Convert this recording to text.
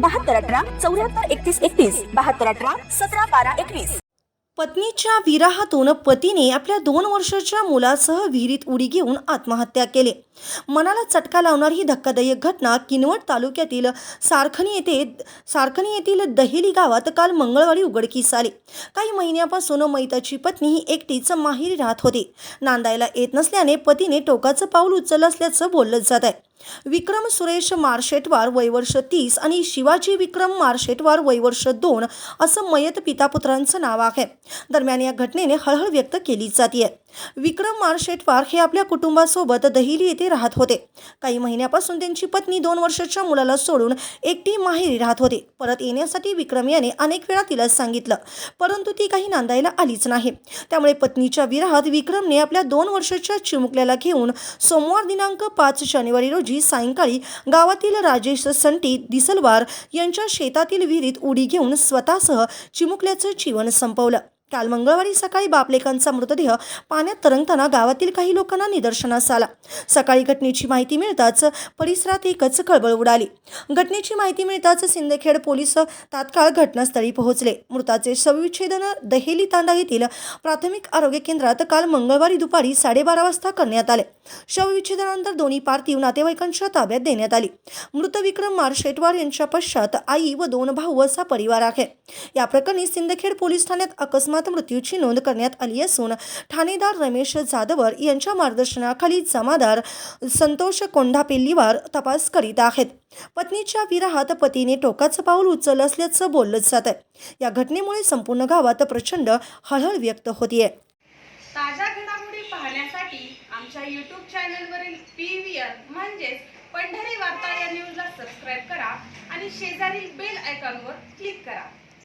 बहात्तर अठरा चौऱ्याहत्तर एकतीस एकतीस बहात्तर अठरा सतरा बारा एकवीस. पत्नीच्या विराहातून पतीने आपल्या दोन वर्षाच्या मुलासह विहिरीत उडी घेऊन आत्महत्या केली. मनाला चटका लावणारी ही धक्कादायक घटना किनवट तालुक्यातील सारखणी येथे सारखणी येथील दहेली गावात काल मंगळवारी उघडकीस आली. काही महिन्यापासून मैताची पत्नी ही एकटीच माहेरी राहत होती. नांदायला येत नसल्याने पतीने टोकाचं पाऊल उचललं असल्याचं बोललं जात आहे. विक्रम सुरेश मार्शेटवार वयवर्ष तीस आणि शिवाजी विक्रम मार्शेटवार वयवर्ष दोन असं मयत पितापुत्रांचं नाव आहे. दरम्यान या घटनेने हळहळ व्यक्त केली जाते विक्रम मार्शेटवार हे आपल्या कुटुंबासोबत दहिली येथे राहत होते. काही महिन्यापासून त्यांची पत्नी दोन वर्षाच्या मुलाला सोडून एकटी माहेरी राहत होती. परत येण्यासाठी विक्रम याने अनेक वेळा तिला सांगितलं. परंतु ती काही नांदायला आलीच नाही. त्यामुळे पत्नीच्या विराहात विक्रमने आपल्या दोन वर्षाच्या चिमुकल्याला घेऊन सोमवार दिनांक पाच जानेवारी रोजी सायंकाळी गावातील राजेश संटी दिसलवार यांच्या शेतातील विहिरीत उडी घेऊन स्वतःसह चिमुकल्याचं जीवन संपवलं. काल मंगळवारी सकाळी बापलेकांचा मृतदेह पाण्यात तरंगताना गावातील काही लोकांना निदर्शनास आला. सकाळी घटनेची माहिती मिळताच परिसरात एकच खळबळ उडाली. घटनेची माहिती मिळताच सिंदखेड पोलीस तात्काळ घटनास्थळी पोहोचले. मृताचे शवविच्छेदन दहेली तांडा येथील प्राथमिक आरोग्य केंद्रात काल मंगळवारी दुपारी साडेबारा वाजता करण्यात आले. शवविच्छेदनानंतर दोन्ही पार्थिव नातेवाईकांच्या ताब्यात देण्यात आली. मृत विक्रम मार्शेटवार यांच्या पश्चात आई व दोन भाऊ असा परिवार आहे. या प्रकरणी सिंदखेड पोलीस ठाण्यात अकस्मात मृत्यूची नोंद करण्यात आली असून ठाणेदार रमेश जाधवर यांच्या मार्गदर्शनाखाली जमादार संतोष कोंढापेल्लीवार तपास करीत आहेत. पत्नीच्या विराहात पतीने टोकाचं पाऊल उचललं असल्याचं बोललं जात आहे. या घटनेमुळे संपूर्ण गावात प्रचंड हळहळ व्यक्त होतीये. ताज्या घडामोडी पाहण्यासाठी आमच्या यूट्यूब चॅनलवरील पी व्ही आर म्हणजेच पंढरी वार्ता या न्यूजला सबस्क्राईब करा आणि शेजारील बेल आयकॉनवर क्लिक करा.